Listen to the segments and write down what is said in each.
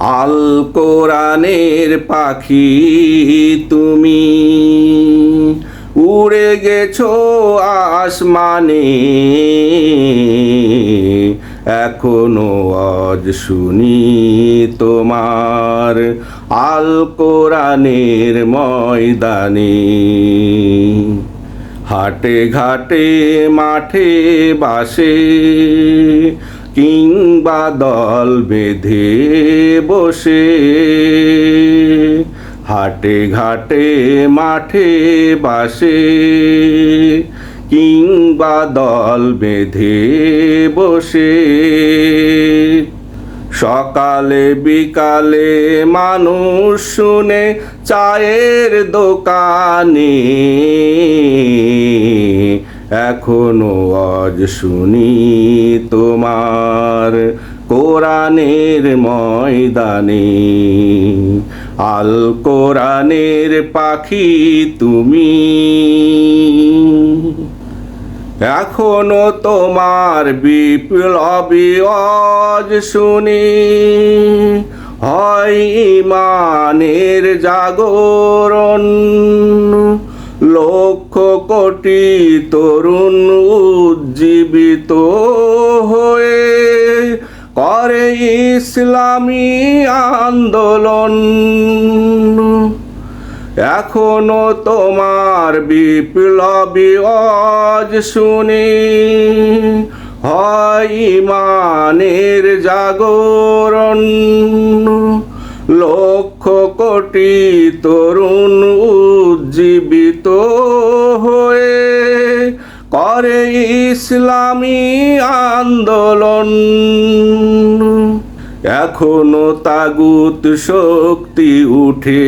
আল কোরআনের পাখি তুমি। উড়ে গেছো আসমানে, এখনও আজ শুনি তোমার আল কোরআনের ময়দানে। হাটে ঘাটে, মাঠে বাসে কিংবা দল বেঁধে বসে, হাটে ঘাটে, মাঠে বাসে, কিংবা দল বেঁধে বসে। সকালে বিকালে মানুষ শুনে চায়ের দোকানে এখনও আজ শুনি তোমার কোরআনের ময়দানে। আল কোরআনের পাখি তুমি। এখনও তোমার বিপ্লবী অজ শুনি। হয় ইমানের জাগরণ। কোটি তরুণ উজ্জীবিত হয়ে করে ইসলামী আন্দোলন। এখনও তোমার বিপ্লবী অজ শুনি, হয় ইমানের জাগরণ। লক্ষ কোটি তরুণ উজ্জীবিত করে ইসলামী আন্দোলন। এখনও তাগুত শক্তি উঠে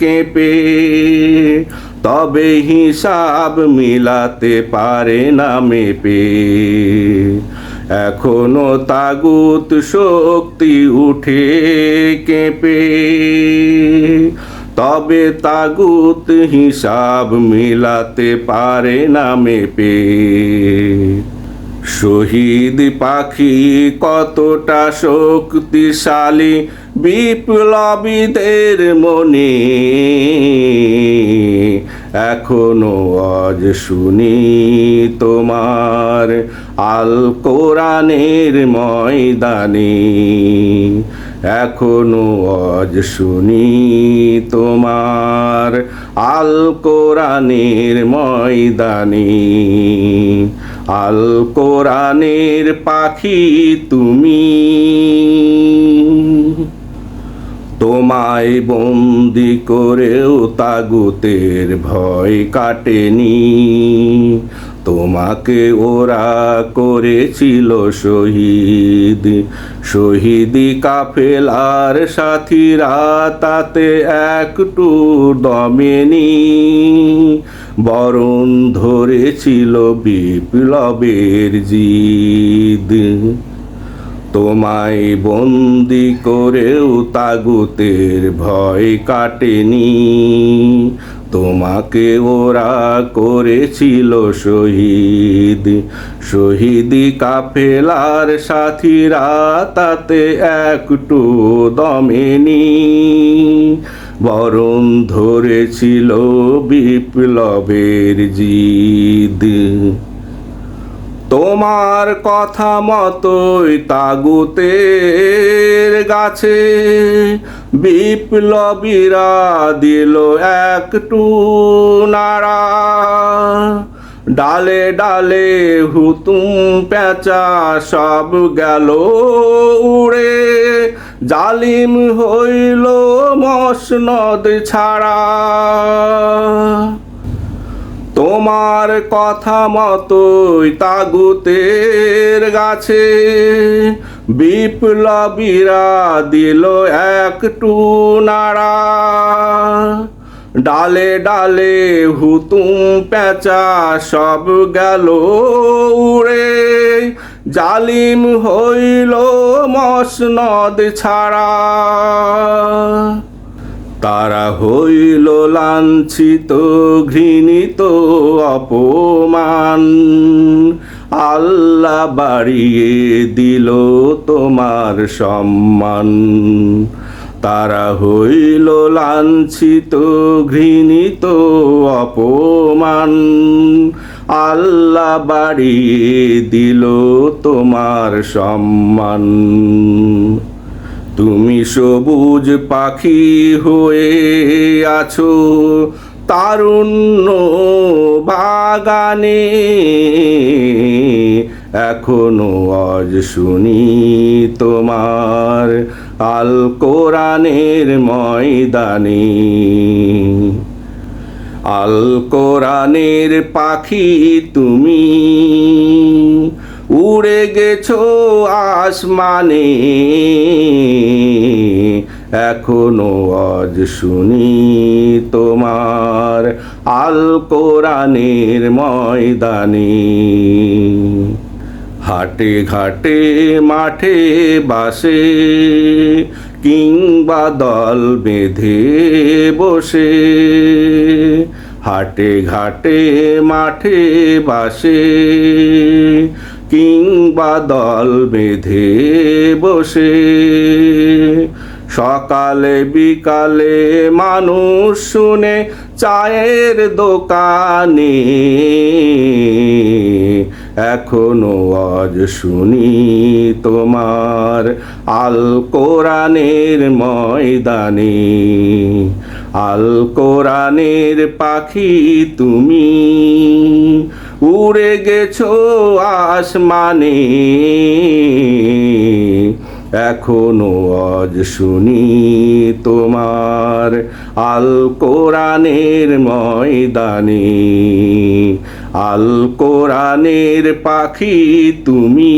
কেঁপে, তবে হিসাব মিলাতে পারে না মেপে। এখনও তাগুত শক্তি উঠে কেঁপে তবে তাগুত হিসাব মিলাতে পারে না মেপে। শহীদ পাখি কতটা শক্তিশালী বিপ্লবীদের মনে। এখনও আজ শুনি তোমার আল কোরআনের ময়দানে। এখনও আজ শুনি তোমার আল কোরআনের ময়দানে। আল কোরআনের পাখি তুমি। তোমায় বন্দি করেও তাগুতের ভয় কাটেনি। তোমাকে ওরা করেছিল শহীদ। শহীদি কাফেলার সাথীরা তাতে একটু দমেনি। বরণ ধরেছিল বিপ্লবের জিদ। তোমায় বন্দি করেও তাগুতের ভয় কাটেনি। তোমাকে ওরা করেছিল শহীদ। শহীদি কাফেলার সাথীরা তাতে একটু দমেনি। বরণ ধরেছিল বিপ্লবের জিদ। তোমার কথা মতোই তাগুতের গাছে বিপ্লবীরা দিল একটু নাড়া। ডালে ডালে হুতুম পেঁচা সব গেল উড়ে। জালিম হইল মসনদ ছাড়া। তোমার কথা মতোই তাগুতের গাছে বিপ্লবীরা দিল একটু নাড়া। ডালে ডালে হুতুম পেঁচা সব গেল উড়ে। জালিম হইল মসনদ ছাড়া। তারা হইল লাঞ্ছিত, ঘৃণিত, অপমান। আল্লাহ বাড়িয়ে দিল তোমার সম্মান। তারা হইল লাঞ্ছিত, ঘৃণিত, অপমান। আল্লাহ বাড়িয়ে দিল তোমার সম্মান। তুমি সবুজ পাখি হয়ে আছো, তারুণ্য বাগানে। এখনও আজ শুনি তোমার আল কোরআনের ময়দানে। আল কোরআনের পাখি তুমি। উড়ে গেছো আসমানে। এখনও আজ শুনি তোমার আল কোরআনের ময়দানে। হাটে ঘাটে, মাঠে বাসে কিংবা দল বেঁধে বসে। হাটে ঘাটে, মাঠে বাসে কিংবা দল বেঁধে বসে। সকালে বিকালে মানুষ শুনে চায়ের দোকানে। এখনও আজ শুনি তোমার আল কোরআনের ময়দানে। আল কোরআনের পাখি তুমি। উড়ে গেছো আসমানে। এখনও আজ শুনি তোমার আল কোরআনের ময়দানে। আল কোরআনের পাখি তুমি।